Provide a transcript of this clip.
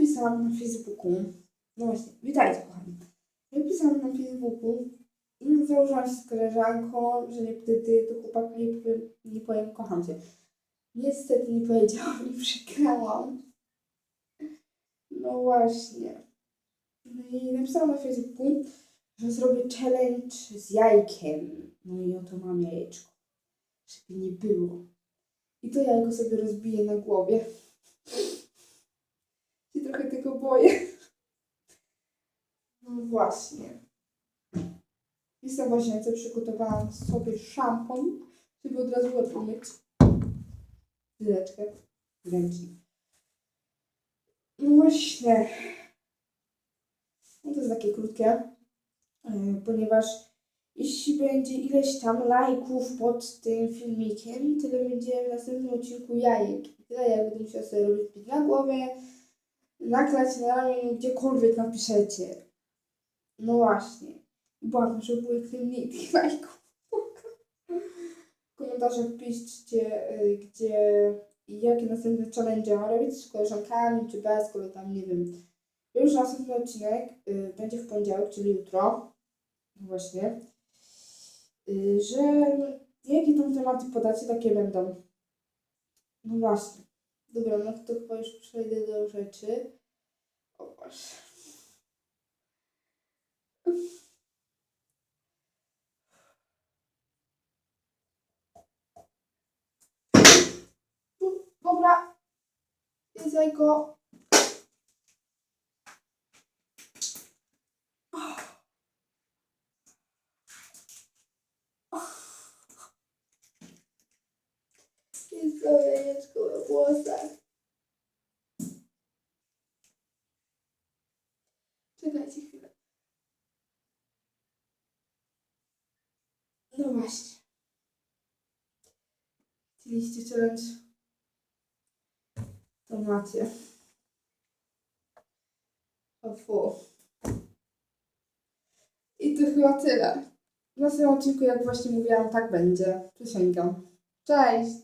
pisałam na Facebooku, no właśnie, witajcie kochani. Jak pisałam na Facebooku i założyłam się z koleżanką, że nie wtedy do chłopaka nie powiem, nie powiem kocham cię. Niestety nie powiedziałam i przegrałam. No właśnie. No i napisałam na Facebooku, że zrobię challenge z jajkiem. No i oto mam jajeczko. Żeby nie było. I to jajko sobie rozbiję na głowie. Trochę tego boję. No właśnie. Jestem w łazience, przygotowałam sobie szampon, żeby od razu łeb umyć. Chwileczkę. Ręcznik. No właśnie. No to jest takie krótkie, yy, ponieważ jeśli będzie ileś tam lajków pod tym filmikiem, tyle będzie w następnym odcinku jajek. I tyle ja będę musiała sobie robić na głowie, naklać na ramię, gdziekolwiek napiszecie. No właśnie. Błagam, żeby najmniej tych lajków. W komentarzach piszcie, y, gdzie i jakie następne challenge mam robić z koleżankami, czy bez, kolor tam nie wiem. Już następny odcinek y, będzie w poniedziałek, czyli jutro. Właśnie. Y, że jakie tam tematy podacie, takie będą. No właśnie. Dobra, no to chyba już przejdę do rzeczy. O Boże. Dobra. Jest jajko. Jajeczko na włosach. Czekajcie chwilę. No właśnie. Chcieliście challenge? To macie. O. I to chyba tyle. W następnym odcinku, jak właśnie mówiłam, tak będzie. Przysięgam. Cześć!